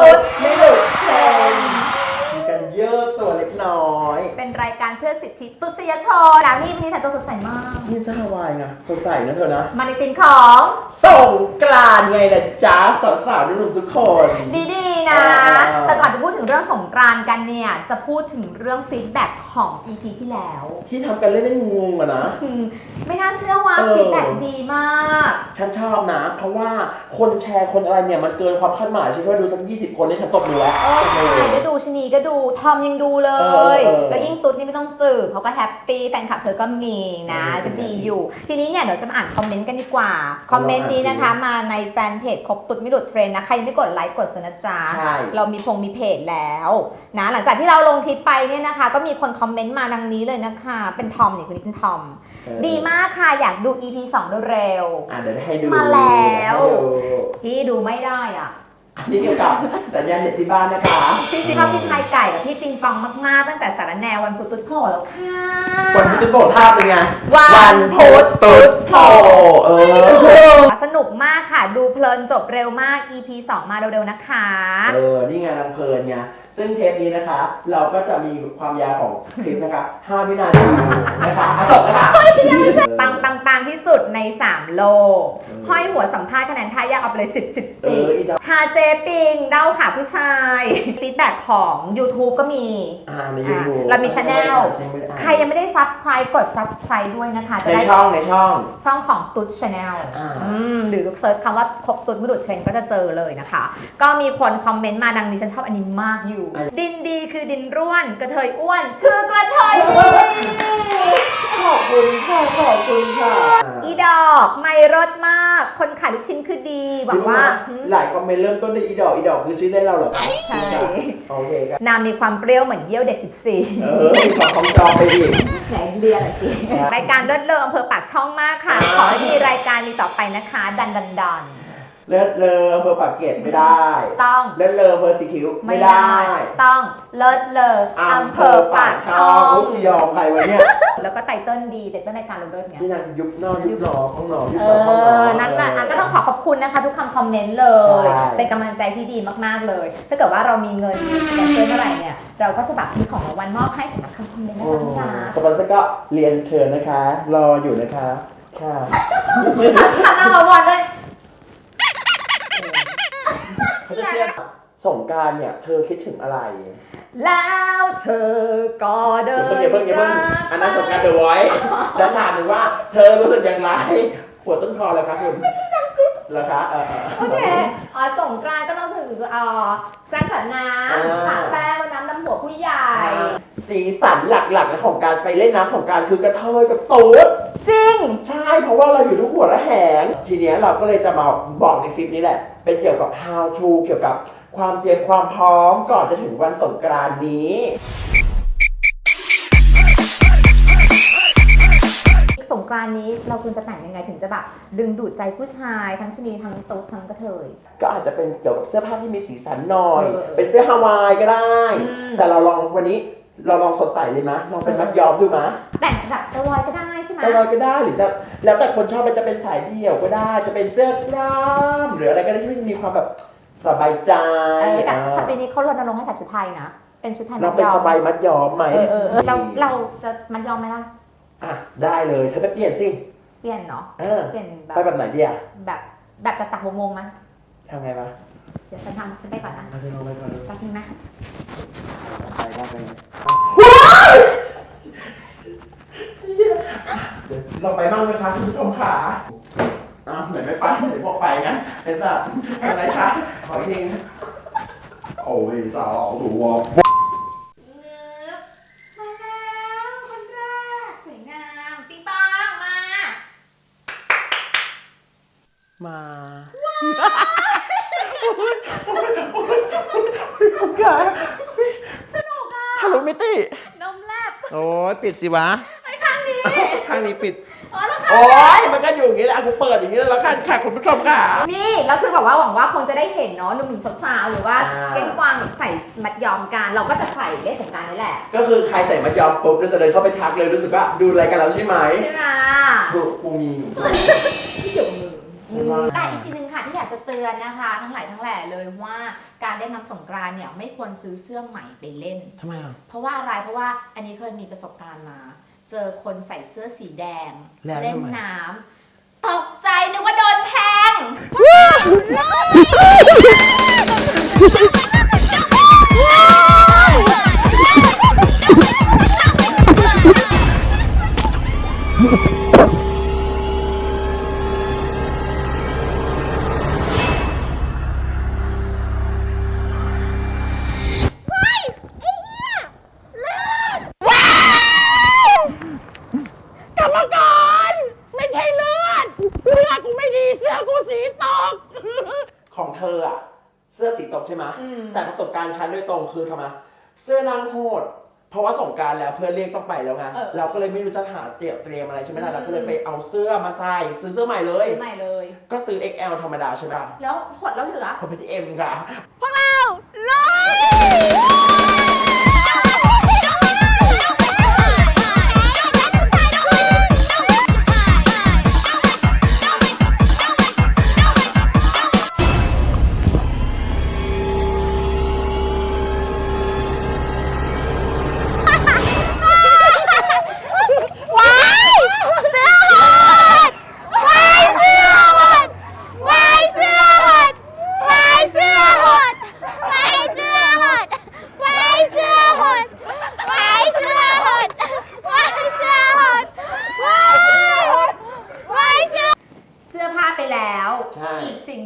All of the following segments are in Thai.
ครบตุ๊ดไม่หลุดเทรนด์มีกันเยอะตัวเล็กน้อย เป็นราย การเพื่อสิทธิตุษยชนแล้วนี่วันนี้แต่งตัวสดใสมากนี่สฮาวายนะสดใสนะเธอนะมาในติมของส่งกรานต์ไงล่ะจ้าสาวๆหนุ่มๆทุกคน ดีๆนะ อ่า แต่ก่อนจะพูดถึงเรื่องสงกรานต์กันเนี่ย จะพูดถึงเรื่องฟีดแบ็กของ EP ที่แล้วที่ทำกันเล่นๆงงๆอะนะ อืมไม่น่าเชื่อว่าเออ ฟีดแบ็กดีมาก ฉันชอบนะ เพราะว่าคนแชร์คนอะไรเนี่ยมันเกินความคาดหมายฉันว่าดูสัก20 คนนี่ฉันตบมือแล้วเออใช่ก็ดูชะนีก็ดู ทอมยังดูเลเออเออเออ แล้วยิ่งตุ๊ดนี่ไม่ต้องสืบเขาก็แฮปปี้แฟนคลับเธอก็มีนะเออ ก็ดีอยู่ ทีนี้เนี่ยเดี๋ยวจะมาอ่านคอมเมนต์กันดีกว่า คอมเมนต์นี้นะคะ มาในแฟนเพจครบตุ๊ดไม่หลุดเทรนด์นะใครยังไม่กดไลค์กดสนะจ๊ะ ใช่ เรามีพงมีเพจแล้วนะหลังจากที่เราลงคลิปไปเนี่ยนะคะ ก็มีคนคอมเมนต์มาดังนี้เลยนะคะ เป็นทอมเนี่ยคนนี้เป็นทอม เออดีมากค่ะอยากดู EP 2เร็ว อะเดี๋ยวได้ให้ดูมาแล้วให้ดู ๆที่ดูไม่ได้อะอั นนี่เกี่ยวกับสัญญาณเน็ตที่บ้านนะคะพี่ชอบพี่ชายไก่กับพี่ปิงปองมากๆ ตั้งแต่สารแนววันพุธตุ๊ดโผล่แล้วค่ะ วันพุธตุ๊ดโผล่ท่าเป็นไงวันพุธตุ๊ดโผล่เออสนุกมากค่ะ ดูเพลินจบเร็วมาก EP 2 มาเร็วๆนะคะ เออ นี่ไงนางเพลินไงซึ่งเทปนี้นะคะ เราก็จะมีความยาวของคลิปนะคะ 5 วินาทีนะคะอะจบแล้วค่ะปังปังปังที่สุดใน 3 โลกเออห้อยหัวสัมภาษณ์คะแนนท่ายากเอาไปเลย 10 10เอออีดอก4ฮาเจปิงเด้าค่ะผู้ชายฟีดแบ็กของ YouTube ก็มี อ่าในยูทูบเรามี channel ใครยังไม่ได้ subscribe กด subscribe ด้วยนะคะ จะในได้ช่องในช่อง ช่องของตุ๊ดชาแนลอ่า หรือเซิร์ชคำว่าครบตุ๊ดไม่ดูดเทรนด์ก็จะเจอเลยนะคะ ก็มีคนคอมเมนต์มาดังนี้ฉันชอบอันนี้มากอยู่ดินดีคือดินร่วน กระเทยอ้วน คือกระเทยดีขอบคุณค่ะ ขอบคุณค่ะอีดอกไม่รสมาก คนขายลูกชิ้นคือดีหวังว่าหลายคอมเมนต์เริ่มต้นด้วยอีดอกอีดอกคือชื่อเล่นเราเหรอคะใช่โอเคครับนามมีความเปรี้ยวเหมือนเยี่ยวเด็ก 14 เออมีความคองจองไปอีกไหนเรียนหน่อยสิใช่รายการเลิศเลออำเภอปากช่องมากค่ะ ขอให้มีรายการมีต่อไปนะคะ ดันดันดัน เลิศเลออำเภอปากเกร็ดไม่ได้ต้องเลิศเลออำเภอสีคิ้วไม่ไม่ได้ได้ ต้องเลิศเลออำเภอปากช่องยอมใครวะเนี่ยแล้วก็ไตเติ้ลดีไตเติ้ลรายการเราเลิศไงที่นั่นยุบนอกยุบหนอของหนอยุบเอสองของหนอ อนั่นแหละอะก็ต้องขอขอบคุณนะคะ ทุกคำคอมเมนต์เลย ใช่ เป็นกำลังใจที่ดีมากๆเลย ถ้าเกิดว่าเรามีเงินสปอนเซอร์เมื่อไหร่เนี่ย เราก็จะแบบมีของรางวัลมอบให้สำหรับคำคอมเมนต์นะโอ้คะพี่จ๋า สปอนเซอร์ก็เรียนเชิญนะคะ รออยู่นะคะ ค่ะทำรางวัลเลย สงกรารเนี่ย เธอคิดถึงอะไร แล้วเธอก็เดิเดี๋ยวนเพิ่งอย่าเพิ่งอย่าเพิ่งอันนั้นสงกรารเดอะไวท์จะถามหนึ่งว่าเธอรู้สึกอย่างไรปวดต้นคอเลยครับคุณเหรอคะเออเออโอเคอ๋อสงกรานต์ก็ต้องถึงเอ่อการสัดน้อ่าำปะแป้งรดน้ำดำหัวผู้ใหญ่ สีสันหลักๆของการไปเล่นน้ำของกรารคือกระเทยกับตูดจริง ใช่เพราะว่าเราอยู่ทุกหัวระแหง ทีเนี้ยเราก็เลยจะมาบอกในคลิปนี้แหละ เป็นเกี่ยวกับ how to เกี่ยวกับความเตรียมความพร้อมก่อนจะถึงวันสงกรานต์นี้ สงกรานต์นี้เราควรจะแต่งยังไงถึงจะแบบดึงดูดใจผู้ชายทั้งชนีทั้งตุ๊ดทั้งกระเทย ก็อาจจะเป็นเกี่ยวกับเสื้อผ้าที่มีสีสันหน่อย เออเออเป็นเสื้อฮาวายก็ได้ อืม แต่เราลองวันนี้ เราลองสดใสเลยมะลองเป็นมัดย้อมดูมะแต่งแบบตะลอยก็ได้ใช่ไหมแต่เราก็ได้หรือจะแล้วแต่คนชอบมันจะเป็นสายเดี่ยวก็ได้ จะเป็นเสื้อกล้ามหรืออะไรก็ได้ที่มันมีความแบบสบายใจเออแต่อ่าแต่ปีนี้เขารณรงค์ให้ใส่ชุดไทยนะเป็นชุดไทยเรามัดเป็นยอสมบายมัดย้อมไหมเออเออเออเราเราจะมัดยอมไหมล่ะอะได้เลยเธอไปเปลี่ยนสิเปลี่ยนเนาะเออเปลี่ยนแบบไปแบบไหนดีอะแบบแบบจากจากวงวงๆมั้ยทำไงมาเดี๋ยวฉันทำฉันไปก่อนนะไปลงไปก่อนเลยแป๊บนึงนะ ไปได้ไปลงไปบ้างไหมคะคุณผู้ชมขาอ้าวไหนไม่ไปไหนบอกไปนะไอ้สัตว์อะไรคะขออีกทีนะโอ้ยสาวเอาถูวอ อะทะลุมิตินมแลบโอ้ยปิดสิวะไอ้ข้างนี้ข้างนี้ปิดอ๋อแล้วค่ะโอ้ยมันก็อยู่อย่างนี้แหละอะกูเปิดอย่างนี้แล้วกันค่ะคุณผู้ชมค่ะ นี่แล้วคือแบบว่าหวังว่าคงจะได้เห็นเนาะหนุ่มๆสาวๆหรือว่าอ่า เก้งกวางใส่มัดยอมกันเราก็จะใส่เล่นสงกรารนี่แหละก็คือใครใส่มัดยอมปุ๊บแล้วจะเดินเข้าไปทักเลยรู้สึกว่าดูรายการเราใช่ไหมใช่ไหมดูกูมี ที่เกี่ยวกับมือใช่ไหม แต่อีกสิ่งหนึ่งค่ะที่ อยากจะเตือนนะคะ ทั้งหลายทั้งแหล่เลยว่าการเล่นน้ำสงกรานต์เนี่ยไม่ควรซื้อเสื้อใหม่ไปเล่น ทำไมอะ เพราะว่าอะไรเพราะว่าอันนี้เคยมีประสบการณ์มา เจอคนใส่เสื้อสีแดง แล้วเล่นทำไม น้ำตกใจนึกว่าโดนแทง ของเธออะเสื้อสีตกใช่ไหมอืม แต่ประสบการณ์ฉันโดยตรงคือทำไมเสื้อนางโหด เพราะว่าสงกรารแล้วเพื่อนเรียกต้องไปแล้วไงเออเราก็เลยไม่รู้จะหาเตรียมเตรียมอะไรใช่ไหมล่ะอืม เราก็เลยไปเอาเสื้อมาใส่ซื้อเสื้อใหม่เลย ซื้อใหม่เลย ก็ซื้อ XL ธรรมดาใช่ไหมแล้วหดแล้วเหลือ คนไปที่เอ็มค่ะว้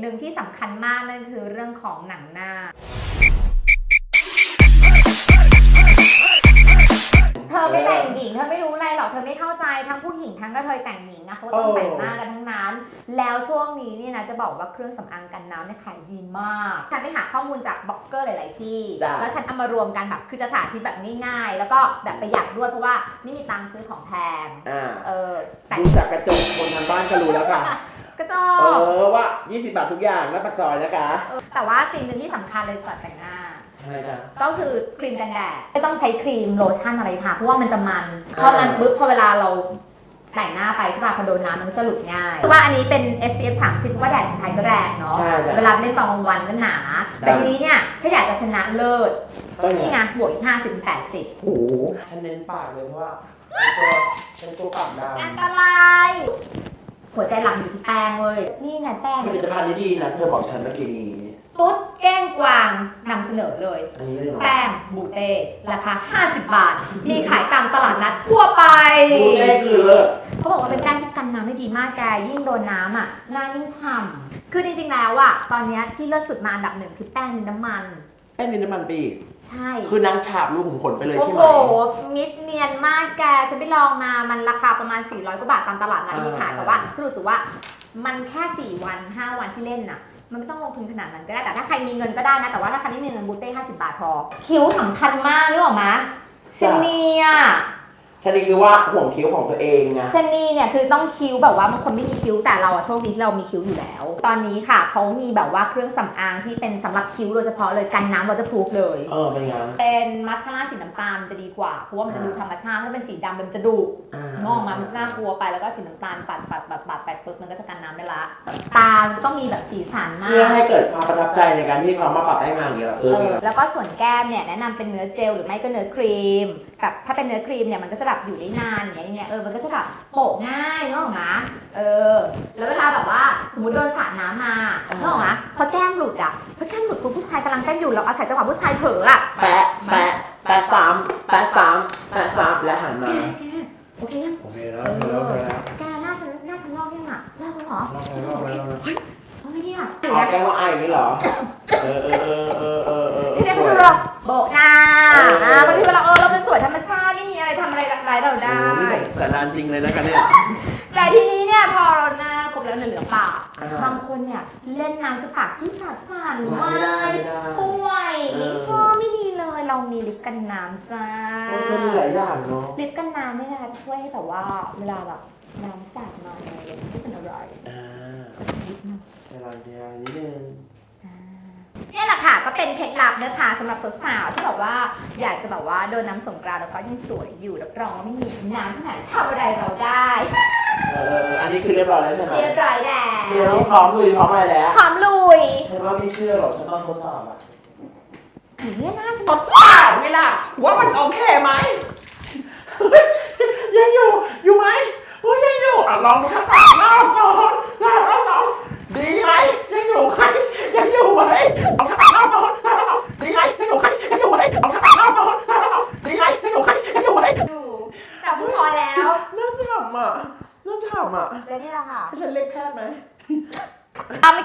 หนึ่งที่สำคัญมากนั่นคือเรื่องของหนังหน้า เธอไม่แต่งหญิงเธอไม่รู้อะไรหรอกเธอไม่เข้าใจทั้งผู้หญิงทั้งกระเทยแต่งหญิงนะเขาก็ต้องโอ้แต่งหน้ากันทั้งนั้น แล้วช่วงนี้เนี่ยนะจะบอกว่าเครื่องสำอางกันน้ำเนี่ยขายดีมากฉันไปหาข้อมูลจากบล็อกเกอร์หลาย ๆ ที่ จ้ะ แล้วฉันเอามารวมกันแบบคือจะสาธิตแบบง่าย ๆ แล้วก็แบบประหยัดด้วยเพราะว่าไม่มีตังค์ซื้อของแพงอ่าเออแต่ ดูจากกระจกคนทางบ้านก็รู้แล้วค่ะ กระจเออกอว่า 20 บาททุกอย่างแล้วปักซอยนะคะเออแต่ว่าสิ่งหนึ่งที่สำคัญเลยก่อนแต่งหน้าใช่จ้ะก็คือครีมกันแดดไม่ต้องใช้ครีมโลชั่นอะไรทาเพราะว่ามันจะมันอ่าพอมันปุ๊บพอเวลาเราแต่งหน้าไปใช่ป่ะพอโดนน้ำมันก็จะหลุดง่ายคือว่าอันนี้เป็น SPF 30เพราะว่าแดดของไทยก็แรงเนาะใช่จ้ะ เวลาเล่นตอนกลางวันก็หนา แต่ทีนี้เนี่ยถ้าอยากจะชนะเลิศต้องไง นี่ไงบวกอีก50 80 โอ้โหฉันเน้นปากเลยเพราะว่าเป็นตัวเป็นตัวปากดอันตราย หัวใจหลักอยู่ที่แป้งเว้ย นี่ไงแป้งำผลิตภัณฑ์นี้ดีนะเธอบอกฉันเมื่อกี้นี้ ตุ๊ดแก้งกวางนำเสนอเลย อันนี้เลยเหรอแป้งบูเต้ราคา 50 บาท มีขายตามตลาดนัดทั่วไปดูเต้คือเลิศเขาบอกว่าเป็นแป้งที่กันน้ำได้ดีมากแก ยิ่งโดนน้ำอะหน้ายิ่งฉ่ำคือจริงๆแล้วอะตอนเนี้ยที่เลิศสุดมาอันดับหนึ่งคือแป้งมีน้ำมัน แป้งดินน้ำมันปีก ใช่ คือนางฉาบรูขุมขนไปเลยโอ้ใช่ไหโหมมิดเนียนมากแก ฉันไปลองมา มันราคาประมาณ 400 กว่าบาทตามตลาดนัดอ่ามีมีขายแต่ว่าฉันรู้สึกว่า มันแค่ 4 วัน 5 วันที่เล่นน่ะ มันไม่ต้องลงทุนขนาดนั้นก็ได้ แต่ถ้าใครมีเงินก็ได้นะ แต่ว่าถ้าใครไม่มีเงินบูเต้50 บาทพอ คิ้วสำคัญมากนึกออกไหมชะนีอะ ชนิดคือว่าห่วงคิ้วของตัวเองไงชะนีเนี่ยคือต้องคิ้วแบบว่าบางคนไม่มีคิ้วแต่เราอะโชคดีที่เรามีคิ้วอยู่แล้ว ตอนนี้ค่ะเขามีแบบว่าเครื่องสำอางที่เป็นสำหรับคิ้วโดยเฉพาะเลยกันน้ำ waterproof เลย เออเป็นไงเป็นมัสคาร่าสีน้ำตาลมันจะดีกว่าเพราะว่ามันจะดูธรรมชาติถ้าเป็นสีดำมันจะดุอ่ามองออกมามันจะน่ากลัวไปแล้วก็สีน้ำตาลปัดปัดปัดปัดไปปุ๊บมันก็จะกันน้ำได้ละ ตาต้องมีแบบสีสันมาเพื่อกให้เกิดความประทับใจในการที่เขามาปรับได้งานอย่างเงี้ยเหรอเอเอออแล้วก็ส่วนแก้มเนี่ยแนะนำเป็นเนื้อเจลหรือไม่ก็เนื้อครีมแบบถ้าเป็นเนื้อครีมเนี่ยมันก็จะแบบอยู่ได้นานอย่างเงี้ยอย่างเงี้ยเออมันก็จะแบบโปะง่ายนึกออกไหมเออ แล้วเวลาแบบว่าสมมติโดนสาดน้ำมานึกออกไหมพอแก้มหลุดอะพอแก้มหลุดปุ๊บผู้ชายกำลังเต้นอยู่เราอาศัยจังหวะผู้ชายเผลออะแปะแปะแปะสามแปะสามแปะสามและหันแกมา แกโอเคยังโอเคแล้วโอเคแล้วโอเคแล้วแกหน้าฉันหน้าฉันลอกยังอะลอกแล้วเหรอรอบแล้วรอบแล้วรอบแล้วเอาไงดีอะอ๋อแกว่าไอ้นี่เหรอ เออเออเออเออเออเออที่เรียกว่าเราโบกหน้าอ่าบางทีเวลาเออเราเป็นสวยธรรมช ไรร้ายเราโอ้ได้นี่แต่นานจริงเลยนะกันเนี่ย แต่ทีนี้เนี่ยพอเราหน้าครบแล้วเนี่ยเหลือปาก อ่าบางคนเนี่ยเล่นน้ำสปากที่ปากสั่นไม่ได้ไม่ได้ป่วยเออลิซ่าไม่ดีเลย เรามีลิปกันน้ำจ้า โอ้เธอมีหลายอย่างเนาะลิปกันน้ำเนี่ยนะคะจะช่วยให้แบบว่าเวลาแบบน้ำสาดมาอะไรอย่างเงี้ยไม่เป็นอะไรอ่านิดนึงเวลาเดียวนิดนึงเเป็นเคล็ดลับนะคะสำหรับสาวๆที่แบบว่าอยากจะแบบว่าโดนน้ำสงกรานต์แล้วก็ยังสวยอยู่รับรองว่าไม่มีน้ำที่ไหนทำอะไรเราได้เอออันนี้คือเรียบร้อยแล้วใช่ไหมเรียบร้อยแล้วเดี๋ยวนี้พร้อมลุยพร้อมอะไรแล้วพร้อมลุยฉันว่าไม่เชื่อหรอกฉันต้องทดสอบอะหนูเนี่ยหน้าฉันทดสอบไงล่ะว่ามันโอเคไหมยังอยู่อยู่ไหมโอ้ยยังอยู่อะลองดูทักษะรอบก่อนรอบรอบรอบดีไหมยังอยู่ไห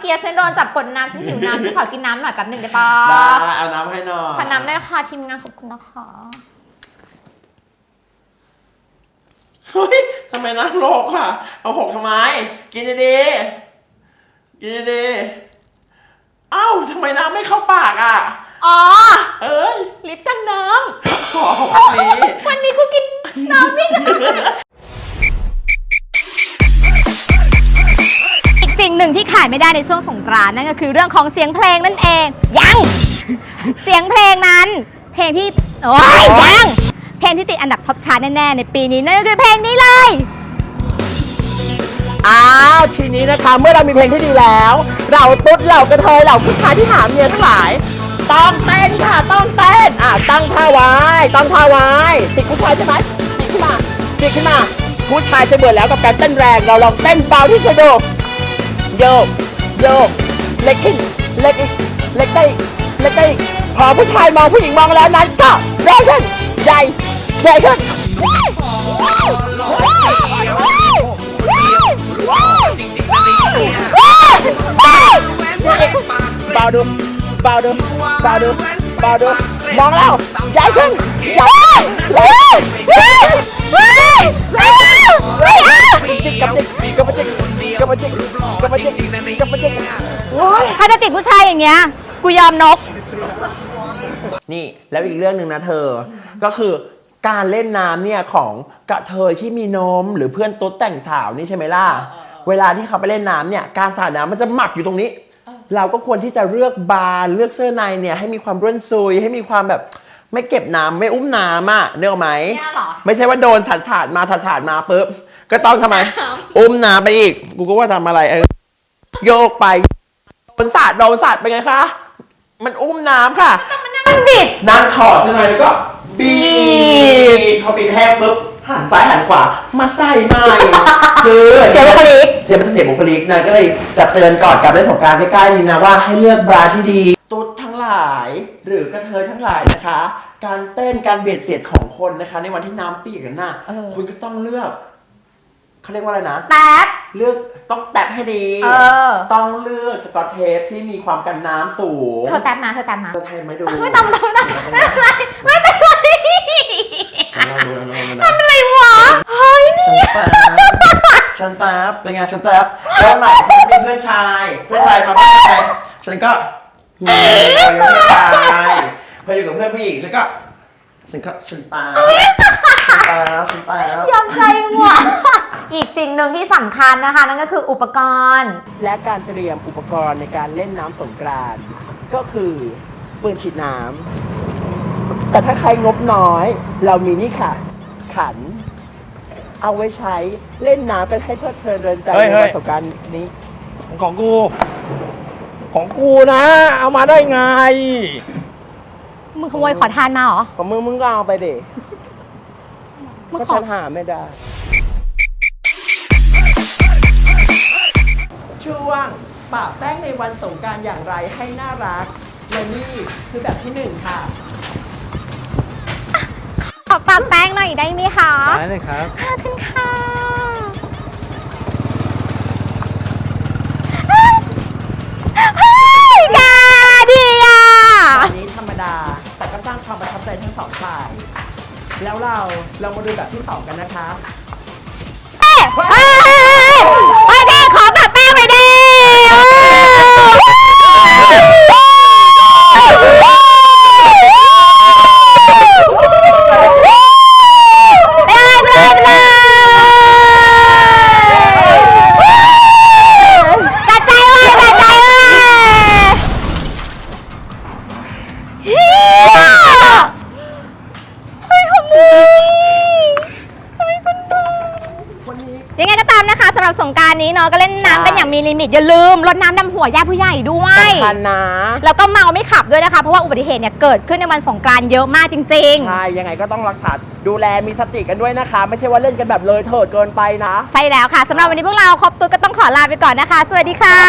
กี้ฉันโดนจับกดน้ำฉันหิวน้ำฉันขอกินน้ำหน่อยแป๊บหนึ่งได้ปะได้เอาน้ำให้หน่อยขอน้ำด้วยค่ะทีมงานขอบคุณนะคะเฮ้ยทำไมน้ำโลกอะ เอาหกทำไม กินดีๆกินดีๆเอ้าทำไมน้ำไม่เข้าปากอะ อ๋อ เอ้ยลิปกันน้ขอวันนี้ำวันนี้กูกินน้ำไม่ได้ สิ่งหนึ่งที่ขายไม่ได้ในช่วงสงกรานต์นั่นก็คือเรื่องของเสียงเพลงนั่นเอง ยัง เสียงเพลงนั้น เพลงที่โอ้ยยัง เพลงที่ติดอันดับท็อปชาร์ตแน่ๆในปีนี้นั่นก็คือเพลงนี้เลย อ้าวทีนี้นะคะ เมื่อเรามีเพลงที่ดีแล้ว เราตุ๊ดเหล่ากระเทยเหล่าผู้ชายที่หาเมียทั้งหลาย ต้องเต้นค่ะต้องเต้นอะตั้งท่าไว้ตั้งท่าไว้จิกผู้ชายใช่ไหมจิกขึ้นมาจิกขึ้นมา ผู้ชายจะเบื่อแล้วกับการเต้นแรงเราลองเต้นเบาที่สุดดู โยกโยกเล็กขึ้นเล็กอีกเล็กได้อีกเล็กได้อีกพอผู้ชายมองผู้หญิงมองแล้วนั้นก็แรงขึ้นใหญ่ใหญ่ขึ้นเบาดูเบาดูเบาดูเบาดูมองแล้วใหญ่ขึ้นใหญ่เร็วเร็วเร็วเร็วเร็ว จิกกับจิกกับจิกกับจิกกับจิกกับจิกโอ้ยถ้าจะติดผู้ชายอย่างเงี้ย กูยอมนก นี่แล้วอีกเรื่องหนึ่งนะเธอ ก็คือการเล่นน้ำเนี่ยของกระเทยที่มีนมหรือเพื่อนตุ๊ดแต่งสาวนี่ใช่ไหมล่ะ เวลาที่เขาไปเล่นน้ำเนี่ย การสาดน้ำมันจะหมักอยู่ตรงนี้ เราก็ควรที่จะเลือกบานเลือกเสื้อในเนี่ยให้มีความร่วนซุยให้มีความแบบไม่เก็บน้ำไม่อุ้มน้ำอะเนกออกไหมเนี่ยเหรอไม่ใช่ว่าโดนสาดสาดมาสาดสาดมาปุ๊บ ก็ต้องทำไม อุ้มน้ำไปอีก กูก็ว่าทำอะไรเออโยกไปโดนสาดโดนสาดไปนไงคะ มันอุ้มน้ำค่ะมันบิด นั่งถอดใช่ไหมแล้วก็บีบพอบีบแห้งปุ๊บหันซ้ายหันขวา มาใส่ใหม่ คือเสียบุคลิก เสียมันจะเสียบุคลิกนะก็เลยจะเตือนก่อนกับเล่นสงกรารใกล้ๆนี้นะว่าให้เลือกบราที่ดี ตุ๊ดทั้งหลาย หรือกระเทยทั้งหลายนะคะ การเต้นการเบียดเสียดของคนนะคะ ในวันที่น้ำเปียกกันน่ะเออ คุณก็ต้องเลือก เขาเรียกว่าอะไรนะ แป๊บ เลือกต้องแตะให้ดี เออ ต้องเลือกสกอตเทปที่มีความกันน้ำสูงเธอแป๊บมาเธอแป๊บมาจะไทยไหมดูไม่ต้องไม่ต้องไม่เป็นไรไม่เป็นไรฉันลองดูนะลองดูนะอะไรวะเฮ้ยนี่ฉันแป๊บเป็นไงฉันแป๊บแล้วไหนฉันมีเพื่อนชาย เพื่อนชายมาบ้านไงฉันก็เงยไปกับเพื่อนชายพออยู่กับเพื่อนผู้หญิงฉันก็ฉันก็ฉันแป๊ บฉันแป๊บฉันแป๊บยอมใจว่ะอีกสิ่งหนึ่งที่สำคัญนะคะ นั่นก็คืออุปกรณ์ และการเตรียมอุปกรณ์ในการเล่นน้ำสงกรานต์ก็คือปืนฉีดน้ำแต่ถ้าใครงบน้อย เรามีนี่ค่ะ ขัน เอาไว้ใช้เล่นน้ำกันให้เพลิดเพลินเรินใจเฮ้ยในเฮ้วัยนสงกรารนี้ ของกู ของกูนะ เอามาได้ไง มึงขโมยขอทานมาเหรอ ของมึงมึงก็เอาไปเด็ มึงก็ขอ ฉันหาไม่ได้ ช่วงปะแป้งในวันสงกรารอย่างไรให้น่ารักและนี่คือแบบที่หนึ่งค่ะ ขอปรับแป้งหน่อยได้ไหมคะได้เลยครับ ขอบคุณค่ะ แล้วเราเรามาดูแบบที่สองกันนะคะ เอ้ย ก็เล่นน้ำกันอย่างมีลิมิตอย่าลืมรดน้ำดำหัวญาติผู้ใหญ่ด้วย สำคัญนะแล้วก็เมาไม่ขับด้วยนะคะ เพราะว่าอุบัติเหตุเนี่ยเกิดขึ้นในวันสงกรานต์เยอะมากจริงใช่ยังไงก็ต้องรักษาดูแลมีสติกันด้วยนะคะ ไม่ใช่ว่าเล่นกันแบบเลยเถิดเกินไปนะๆใช่แล้วค่ะสำหรับวันนี้พวกเราครบตัวก็ต้องขอลาไปก่อนนะคะ สวัสดีค่ะ